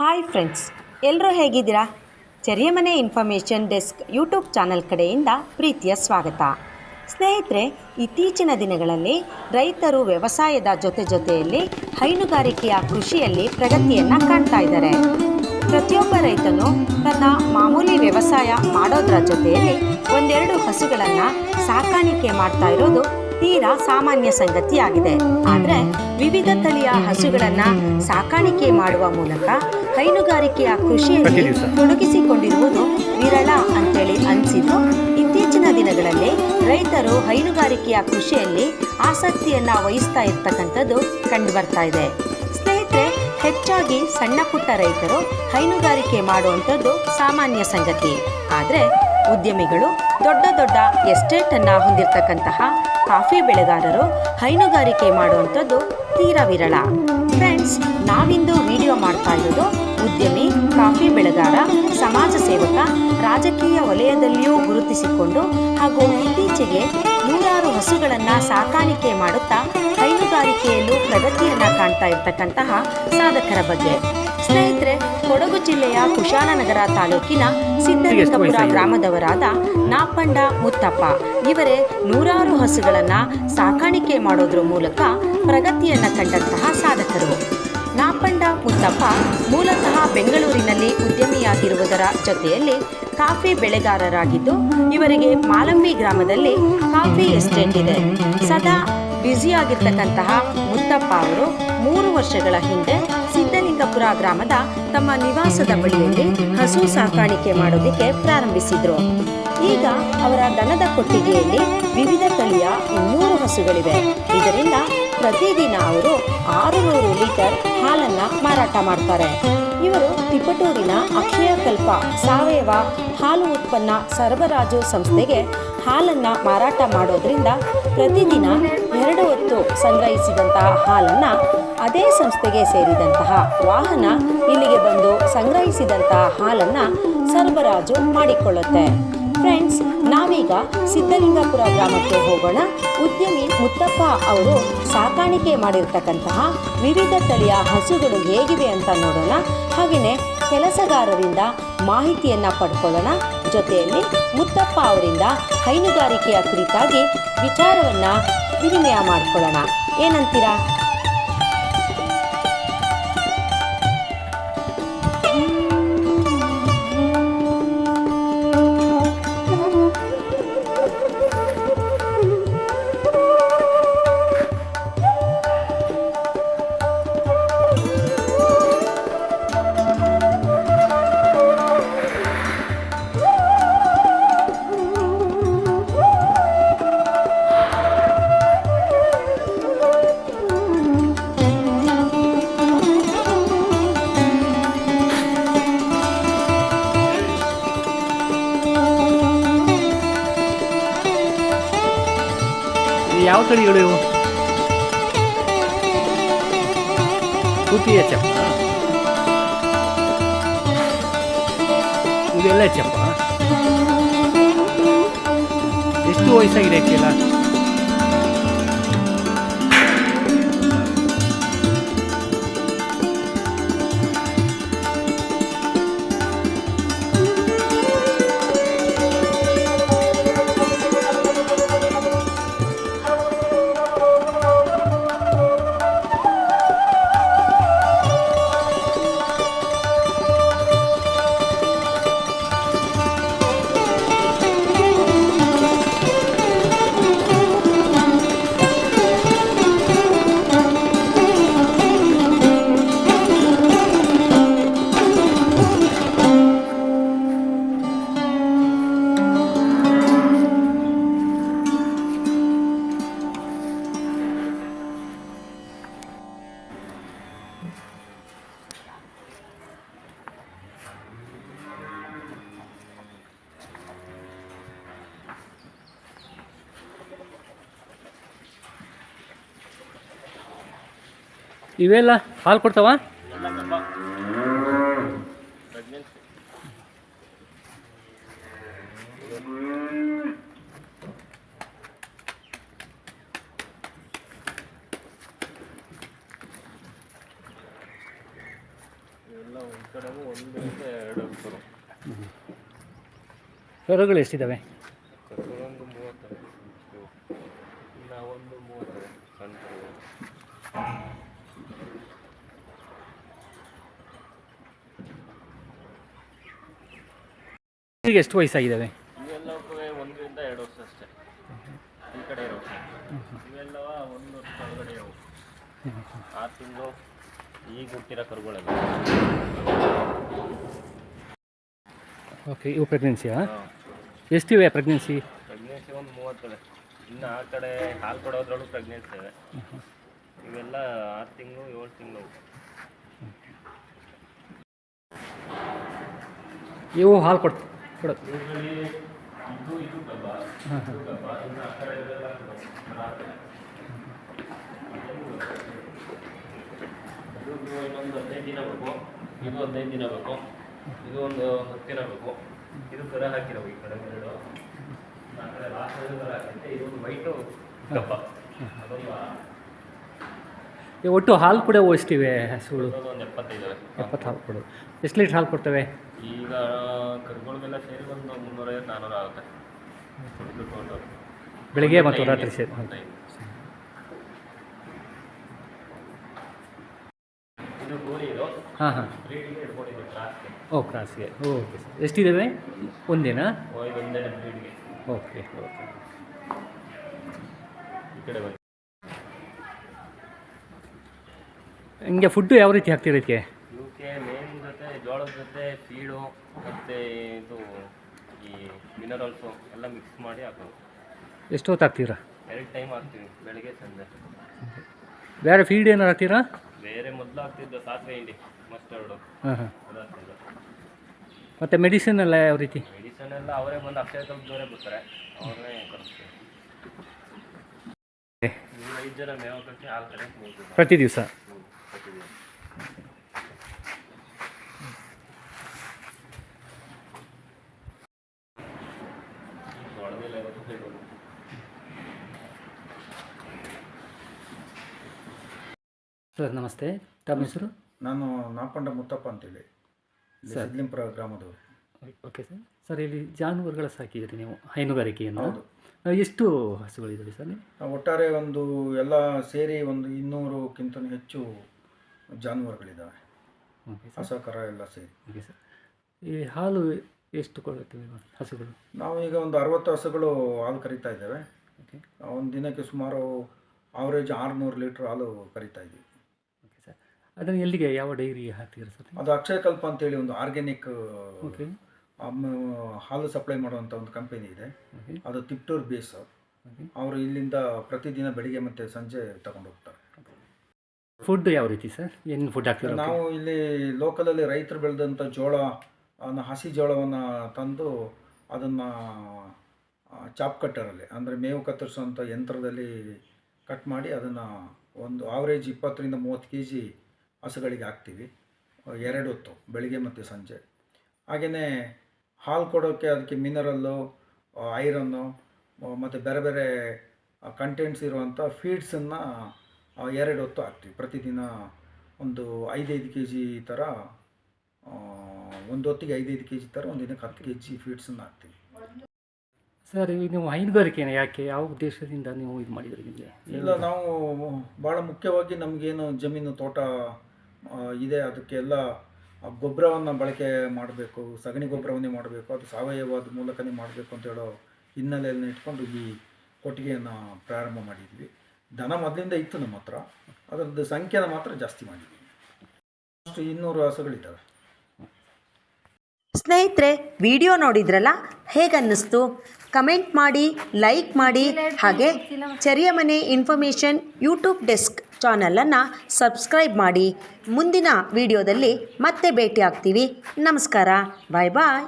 Hi friends ಎಲ್ಲರೂ ಹೇಗಿದ್ದೀರಾ? Chariyamane information desk YouTube channel ಕಡೆಯಿಂದ ಪ್ರೀತಿಯ ಸ್ವಾಗತ. ಸ್ನೇಹಿತರೆ, ಇತ್ತೀಚಿನ ದಿನಗಳಲ್ಲಿ ರೈತರು ವ್ಯವಸಾಯದ ಜೊತೆ ಜೊತೆಯಲ್ಲಿ ಹೈನುಗಾರಿಕೆಯ ಕೃಷಿಯಲ್ಲಿ ಪ್ರಗತಿಯನ್ನು ಕಾಣ್ತಾ ಇದ್ದಾರೆ. ಪ್ರತಿಯೊಬ್ಬ ರೈತನು ತನ್ನ ಮಾಮೂಲಿ ವ್ಯವಸಾಯ ಮಾಡೋದ್ರ ಜೊತೆಯಲ್ಲಿ ಒಂದೆರಡು ಹಸುಗಳನ್ನು ಸಾಕಾಣಿಕೆ ಮಾಡ್ತಾ ಇರೋದು ತೀರಾ ಸಾಮಾನ್ಯ ಸಂಗತಿಯಾಗಿದೆ. ಆದರೆ ವಿವಿಧ ತಳಿಯ ಹಸುಗಳನ್ನು ಸಾಕಾಣಿಕೆ ಮಾಡುವ ಮೂಲಕ ಹೈನುಗಾರಿಕೆಯ ಕೃಷಿಯಲ್ಲಿ ತೊಡಗಿಸಿಕೊಂಡಿರುವುದು ವಿರಳ ಅಂತೇಳಿ ಅನಿಸಿದ್ದು ಇತ್ತೀಚಿನ ದಿನಗಳಲ್ಲಿ ರೈತರು ಹೈನುಗಾರಿಕೆಯ ಕೃಷಿಯಲ್ಲಿ ಆಸಕ್ತಿಯನ್ನ ವಹಿಸ್ತಾ ಇರ್ತಕ್ಕಂಥದ್ದು ಕಂಡು ಬರ್ತಾ ಇದೆ. ಸ್ನೇಹಿತರೆ ಹೆಚ್ಚಾಗಿ ಸಣ್ಣ ಪುಟ್ಟ ರೈತರು ಹೈನುಗಾರಿಕೆ ಮಾಡುವಂಥದ್ದು ಸಾಮಾನ್ಯ ಸಂಗತಿ. ಆದರೆ ಉದ್ಯಮಿಗಳು, ದೊಡ್ಡ ದೊಡ್ಡ ಎಸ್ಟೇಟನ್ನು ಹೊಂದಿರತಕ್ಕಂತಹ ಕಾಫಿ ಬೆಳೆಗಾರರು ಹೈನುಗಾರಿಕೆ ಮಾಡುವಂಥದ್ದು ತೀರಾ ವಿರಳ. ಫ್ರೆಂಡ್ಸ್, ನಾವಿಂದು ವಿಡಿಯೋ ಮಾಡ್ತಾ ಇರೋದು ಉದ್ಯಮಿ, ಕಾಫಿ ಬೆಳೆಗಾರ, ಸಮಾಜ ಸೇವಕ, ರಾಜಕೀಯ ವಲಯದಲ್ಲಿಯೂ ಗುರುತಿಸಿಕೊಂಡು ಹಾಗೂ ಇತ್ತೀಚೆಗೆ ನೂರಾರು ಹಸುಗಳನ್ನು ಸಾಕಾಣಿಕೆ ಮಾಡುತ್ತಾ ಹೈನುಗಾರಿಕೆಯಲ್ಲೂ ಪ್ರಗತಿಯನ್ನು ಕಾಣ್ತಾ ಇರ್ತಕ್ಕಂತಹ ಸಾಧಕರ ಬಗ್ಗೆ. ಸ್ನೇಹಿತರೆ ಕೊಡಗು ಜಿಲ್ಲೆಯ ಕುಶಾಲನಗರ ತಾಲೂಕಿನ ಸಿದ್ದಲಿಂಗಪುರ ಗ್ರಾಮದವರಾದ ನಾಪಂಡ ಮುತ್ತಪ್ಪ. ಇವರೇ ನೂರಾರು ಹಸುಗಳನ್ನು ಸಾಕಾಣಿಕೆ ಮಾಡೋದ್ರ ಮೂಲಕ ಪ್ರಗತಿಯನ್ನು ಕಂಡಂತಹ ಸಾಧಕರು. ನಾಪಂಡ ಮುತ್ತಪ್ಪ ಮೂಲತಃ ಬೆಂಗಳೂರಿನಲ್ಲಿ ಉದ್ಯಮಿಯಾಗಿರುವುದರ ಜೊತೆಯಲ್ಲಿ ಕಾಫಿ ಬೆಳೆಗಾರರಾಗಿದ್ದು ಇವರಿಗೆ ಮಾಲಂಬಿ ಗ್ರಾಮದಲ್ಲಿ ಕಾಫಿ ಎಸ್ಟೇಟ್ ಇದೆ. ಸದಾ ಬ್ಯುಸಿಯಾಗಿರ್ತಕ್ಕಂತಹ ಮುತ್ತಪ್ಪ ಅವರು ಮೂರು ವರ್ಷಗಳ ಹಿಂದೆ ಸಿದ್ದಲಿಂಗಪುರ ಗ್ರಾಮದ ತಮ್ಮ ನಿವಾಸದ ಬಳಿಯಲ್ಲಿ ಹಸು ಸಾಕಾಣಿಕೆ ಮಾಡೋದಕ್ಕೆ ಪ್ರಾರಂಭಿಸಿದ್ರು. ಈಗ ಅವರ ದನದ ಕೊಟ್ಟಿಗೆಯಲ್ಲಿ ವಿವಿಧ ತಳಿಯ ಇನ್ನೂರು ಹಸುಗಳಿವೆ. ಇದರಿಂದ ಪ್ರತಿದಿನ ಅವರು ಆರುನೂರು ಲೀಟರ್ ಹಾಲನ್ನ ಮಾರಾಟ ಮಾಡ್ತಾರೆ. ಇವರು ತಿಪಟೂರಿನ ಅಕ್ಷಯಕಲ್ಪ ಸಾವಯವ ಹಾಲು ಉತ್ಪನ್ನ ಸರಬರಾಜು ಸಂಸ್ಥೆಗೆ ಹಾಲನ್ನ ಮಾರಾಟ ಮಾಡೋದ್ರಿಂದ ಪ್ರತಿದಿನ ಎರಡು ಹೊತ್ತು ಸಂಗ್ರಹಿಸಿದಂತಹ ಹಾಲನ್ನ ಅದೇ ಸಂಸ್ಥೆಗೆ ಸೇರಿದಂತಹ ವಾಹನ ಇಲ್ಲಿಗೆ ಬಂದು ಸಂಗ್ರಹಿಸಿದಂತಹ ಹಾಲನ್ನ ಸರಬರಾಜು ಮಾಡಿಕೊಳ್ಳುತ್ತೆ. ಫ್ರೆಂಡ್ಸ್ ನಾವೀಗ ಸಿದ್ದಲಿಂಗಪುರ ಗ್ರಾಮಕ್ಕೆ ಹೋಗೋಣ. ಉದ್ಯಮಿ ಮುತ್ತಪ್ಪ ಅವರು ಸಾಕಾಣಿಕೆ ಮಾಡಿರ್ತಕ್ಕಂತಹ ವಿವಿಧ ತಳಿಯ ಹಸುಗಳು ಹೇಗಿವೆ ಅಂತ ನೋಡೋಣ. ಹಾಗೆಯೇ ಕೆಲಸಗಾರರಿಂದ ಮಾಹಿತಿಯನ್ನು ಪಡ್ಕೊಳ್ಳೋಣ. ಜೊತೆಯಲ್ಲಿ ಮುತ್ತಪ್ಪ ಅವರಿಂದ ಹೈನುಗಾರಿಕೆಯ ಕುರಿತಾಗಿ ವಿಚಾರವನ್ನು ವಿನಿಮಯ ಮಾಡಿಕೊಳ್ಳೋಣ. ಏನಂತೀರಾ? ಯಾವ ತಳಿಗಳು ಇವು? ಕುತಿಯ ಇದೆಲ್ಲ ಎಚ್ ಎಫ್ ಎಷ್ಟು ವಯಸ್ಸಾಗಿದೆ ಅಕ್ಕಿಲ್ಲ ಇವೆಲ್ಲ ಹಾಲು ಕೊಡ್ತಾವ? ಕಡೆಗೂ ಒಂದು ಎರಡು ಕರುಗಳು ಎಷ್ಟಿದ್ದಾವೆ ಕರುಗಳೊಂದು ಮೂವತ್ತವೆ ಇವು. ಇನ್ನು ಒಂದು ಮೂವತ್ತವೆ ಸಣ್ಣ ಕರುಗಳು. ಈಗ ಎಷ್ಟು ವಯಸ್ಸಾಗಿದ್ದಾವೆ ಒಂದರಿಂದ ಎರಡು ವರ್ಷ ಅಷ್ಟೇ. ಈ ಕಡೆ ಇರೋ ಇವೆಲ್ಲವ ಒಂದು ವರ್ಷ ಒಳಗಡೆ ಇವು ಆರು ತಿಂಗಳು ಈಗ ಹುಟ್ಟಿರೋ ಕರುಗಳೆಲ್ಲ. ಓಕೆ ಇವು ಪ್ರೆಗ್ನೆನ್ಸಿಯಾ ಎಷ್ಟಿವೆ ಪ್ರೆಗ್ನೆನ್ಸಿ ಪ್ರೆಗ್ನೆನ್ಸಿ ಒಂದು ಮೂವತ್ತವೆ ಇನ್ನು ಆ ಕಡೆ ಹಾಲು ಕೊಡೋದ್ರಲ್ಲೂ ಪ್ರೆಗ್ನೆನ್ಸಿ ಇದೆ ಇವೆಲ್ಲ ಆರು ತಿಂಗಳು ಏಳು ತಿಂಗಳು. ಇವು ಹಾಲು ಕೊಡ್ ಕಡೆ ರಾತ್ರಿ. ಇದು ಇನ್ನೊಂದು ಹದಿನೈದು ದಿನ ಬೇಕು ಇದು ಹದಿನೈದು ದಿನ ಬೇಕು ಇದು ಒಂದು ಹತ್ತು ದಿನ ಬೇಕು ಇದು ಕರ ಹಾಕಿರೋ ಈ ಕಡೆ ಎರಡು ಆ ಲಾಸ್ಟ್ ಕರ ಹಾಕೈತೆ ಇದು ಒಂದು ವೈಟು ಕಪ್ಪ ಅದೊಂದು ಒಟ್ಟು ಹಾಲು ಕೂಡ ಓಡಿಸ್ತೀವಿ ಹಸುಗಳು? ಒಂದು ಎಪ್ಪತ್ತೈದು. ಎಪ್ಪತ್ತು ಹಾಲು ಕೊಡು ಎಷ್ಟು ಲೀಟ್ರ್ ಹಾಲು ಕೊಡ್ತವೆ? ಈಗ ಕರುಗಳಿಗೆಲ್ಲ ಸೇರಿ ಒಂದು ಮುನ್ನೂರೈವತ್ತು ನಾನ್ನೂರು ಆಗುತ್ತೆ. ಬೆಳಿಗ್ಗೆ ಮತ್ತು ರಾತ್ರಿ ಸೇರಿ. ಹಾಂ ಹಾಂ. ಓ ಕ್ರಾಸ್ಗೆ. Okay sir. ಎಷ್ಟಿದ್ದಾವೆ ಒಂದೇನಾ? ಓಕೆ ಓಕೆ ಬ್ರೀಡ್ಗೆ. ಓಕೆ ಓಕೆ ಈ ಕಡೆ ಬಂದು ಹಿಂಗೆ ಫುಡ್ಡು ಯಾವ ರೀತಿ ಹಾಕ್ತೀರ ಇದಕ್ಕೆ? ಇವಕ್ಕೆ ಮೇನ್ ಜೊತೆ ಜೋಳದ ಜೊತೆ ಫೀಡು ಮತ್ತು ಇದು ಈ ಮಿನರಲ್ಸು ಎಲ್ಲ ಮಿಕ್ಸ್ ಮಾಡಿ ಹಾಕೋದು. ಎಷ್ಟೊತ್ತು ಹಾಕ್ತೀರಾ? ಎರಡು ಟೈಮ್ ಹಾಕ್ತೀವಿ ಬೆಳಗ್ಗೆ ಸಂಜೆ. ಬೇರೆ ಫೀಡ್ ಏನಾರು ಹಾಕ್ತೀರಾ? ಬೇರೆ ಮೊದಲು ಹಾಕ್ತಿದ್ದು ಸಾಸಿವೆ ಹಿಂಡಿ ಮಸ್ಟರ್ಡು ಹಾಂ ಹಾಂ ಅದು ಹಾಕ್ತಿದ್ದು. ಮತ್ತು ಮೆಡಿಸಿನ್ ಎಲ್ಲ ಯಾವ ರೀತಿ? ಮೆಡಿಸನ್ ಎಲ್ಲ ಅವರೇ ಬಂದು ಅಕ್ಷಯ ಕಲ್ಪದವರೇ ಬರ್ತಾರೆ ಅವರೇ ಕರೆಸ್ತೀವಿ ಐದು ಜನ ಮೇವು ಕಟ್ಟಿ ಹಾಲು ಕಡೆ ಪ್ರತಿ ದಿವಸ? ನಮಸ್ತೆ. ತಮ್ಮ ಹೆಸರು? ನಾನು ನಾಪಂಡ ಮುತ್ತಪ್ಪ ಅಂತೇಳಿ. Sir. Sidlimpura ಗ್ರಾಮದವರು. Okay sir. Sir ಇಲ್ಲಿ ಜಾನುವಾರುಗಳ ಸಾಕಿದ್ದೀರಿ ನೀವು ಹೈನುಗಾರಿಕೆಯನ್ನು. ಹೌದು. ಎಷ್ಟು ಹಸುಗಳಿದ್ದಾವೆ ಸರ್ ಒಟ್ಟಾರೆ ಒಂದು ಎಲ್ಲ ಸೇರಿ ಒಂದು ಇನ್ನೂರಕ್ಕಿಂತ ಹೆಚ್ಚು ಜಾನುವಾರುಗಳಿದ್ದಾವೆ ಓಕೆ ಸರ್. ಹಸ ಕರ ಎಲ್ಲ ಸೇರಿ. Okay sir. ಈ ಹಾಲು ಎಷ್ಟು ಕೊಡುತ್ತವೆ ಹಸುಗಳು? ನಾವು ಈಗ ಒಂದು ಅರವತ್ತು ಹಸುಗಳು ಹಾಲು ಕರಿತಾ ಇದ್ದೇವೆ. ಓಕೆ. ಒಂದು ದಿನಕ್ಕೆ ಸುಮಾರು ಆವ್ರೇಜ್ ಆರುನೂರು ಲೀಟ್ರ್ ಹಾಲು ಕರಿತಾ ಇದ್ದೀವಿ. ಅದನ್ನು ಎಲ್ಲಿಗೆ ಯಾವ ಡೈರಿಗೆ ಹಾಕ್ತೀರಾ ಸರ್? ಅದು ಅಕ್ಷಯ ಕಲ್ಪ ಅಂತೇಳಿ ಒಂದು ಆರ್ಗ್ಯಾನಿಕ್ ಓಕೆ ಹಾಲು ಸಪ್ಲೈ ಮಾಡುವಂಥ ಒಂದು ಕಂಪನಿ ಇದೆ. ಅದು ತಿಪ್ಟೂರ್ ಬೇಸ್. ಅವರು ಇಲ್ಲಿಂದ ಪ್ರತಿದಿನ ಬೆಳಿಗ್ಗೆ ಮತ್ತು ಸಂಜೆ ತಗೊಂಡು ಹೋಗ್ತಾರೆ. ಫುಡ್ ಯಾವ ರೀತಿ ಸರ್? ಏನು ಫುಡ್ ಹಾಕ್ತೀರಾ ನಾವು ಇಲ್ಲಿ ಲೋಕಲಲ್ಲಿ ರೈತರು ಬೆಳೆದಂಥ ಜೋಳ ಹಸಿ ಜೋಳವನ್ನು ತಂದು ಅದನ್ನು ಚಾಪ್ ಕಟ್ಟರಲ್ಲಿ ಅಂದರೆ ಮೇವು ಕತ್ತರಿಸುವಂಥ ಯಂತ್ರದಲ್ಲಿ ಕಟ್ ಮಾಡಿ ಅದನ್ನು ಒಂದು ಆವ್ರೇಜ್ ಇಪ್ಪತ್ತರಿಂದ ಮೂವತ್ತು ಕೆ ಜಿ ಹಸುಗಳಿಗೆ ಹಾಕ್ತೀವಿ. ಎರಡು ಹೊತ್ತು ಬೆಳಿಗ್ಗೆ ಮತ್ತು ಸಂಜೆ. ಹಾಗೆಯೇ ಹಾಲು ಕೊಡೋಕ್ಕೆ ಅದಕ್ಕೆ ಮಿನರಲ್ಲು ಐರನ್ನು ಮತ್ತು ಬೇರೆ ಬೇರೆ ಕಂಟೆಂಟ್ಸ್ ಇರುವಂಥ ಫೀಡ್ಸನ್ನು ಎರಡು ಹೊತ್ತು ಹಾಕ್ತೀವಿ. ಪ್ರತಿದಿನ ಒಂದು ಐದೈದು ಕೆ ಜಿ ಥರ ಒಂದು ಹೊತ್ತಿಗೆ ಐದೈದು ಕೆ ಜಿ ಥರ ಒಂದು ದಿನಕ್ಕೆ ಹತ್ತು ಕೆ ಜಿ ಫೀಡ್ಸನ್ನು ಹಾಕ್ತೀವಿ. ಸರ್ ಈಗ ನೀವು ಹೈನುಗಾರಿಕೆನ ಯಾಕೆ ಯಾವ ಉದ್ದೇಶದಿಂದ ನೀವು ಇದು ಮಾಡಿದ್ರಿ ನಿಮಗೆ? ಇಲ್ಲ ನಾವು ಭಾಳ ಮುಖ್ಯವಾಗಿ ನಮಗೇನು ಜಮೀನು ತೋಟ ಇದೆ. ಅದಕ್ಕೆಲ್ಲ ಗೊಬ್ಬರವನ್ನು ಬಳಕೆ ಮಾಡಬೇಕು ಸಗಣಿ ಗೊಬ್ಬರವನ್ನೇ ಮಾಡಬೇಕು ಅದು ಸಾವಯವದ ಮೂಲಕನೇ ಮಾಡಬೇಕು ಅಂತ ಹೇಳೋ ಹಿನ್ನೆಲೆಯನ್ನು ಇಟ್ಕೊಂಡು ಈ ಕೊಟ್ಟಿಗೆಯನ್ನು ಪ್ರಾರಂಭ ಮಾಡಿದ್ವಿ. ದನ ಮೊದಲಿಂದ ಇತ್ತು ನಮ್ಮ ಹತ್ರ. ಅದರದ್ದು ಸಂಖ್ಯೆನ ಮಾತ್ರ ಜಾಸ್ತಿ ಮಾಡಿದ್ವಿ. ಅಷ್ಟು ಇನ್ನೂರು ಹಸುಗಳಿದ್ದಾವೆ. ಸ್ನೇಹಿತರೆ ವಿಡಿಯೋ ನೋಡಿದ್ರಲ್ಲ? ಹೇಗನ್ನಿಸ್ತು? ಕಮೆಂಟ್ ಮಾಡಿ ಲೈಕ್ ಮಾಡಿ ಹಾಗೆ ಚರಿಯಮನೆ ಇನ್ಫಾರ್ಮೇಷನ್ ಯೂಟ್ಯೂಬ್ ಡೆಸ್ಕ್. ಚಾನಲನ್ನು ಸಬ್ಸ್ಕ್ರೈಬ್ ಮಾಡಿ ಮುಂದಿನ ವಿಡಿಯೋದಲ್ಲಿ ಮತ್ತೆ ಭೇಟಿ ಆಗ್ತೀವಿ ನಮಸ್ಕಾರ. ಬಾಯ್ ಬಾಯ್.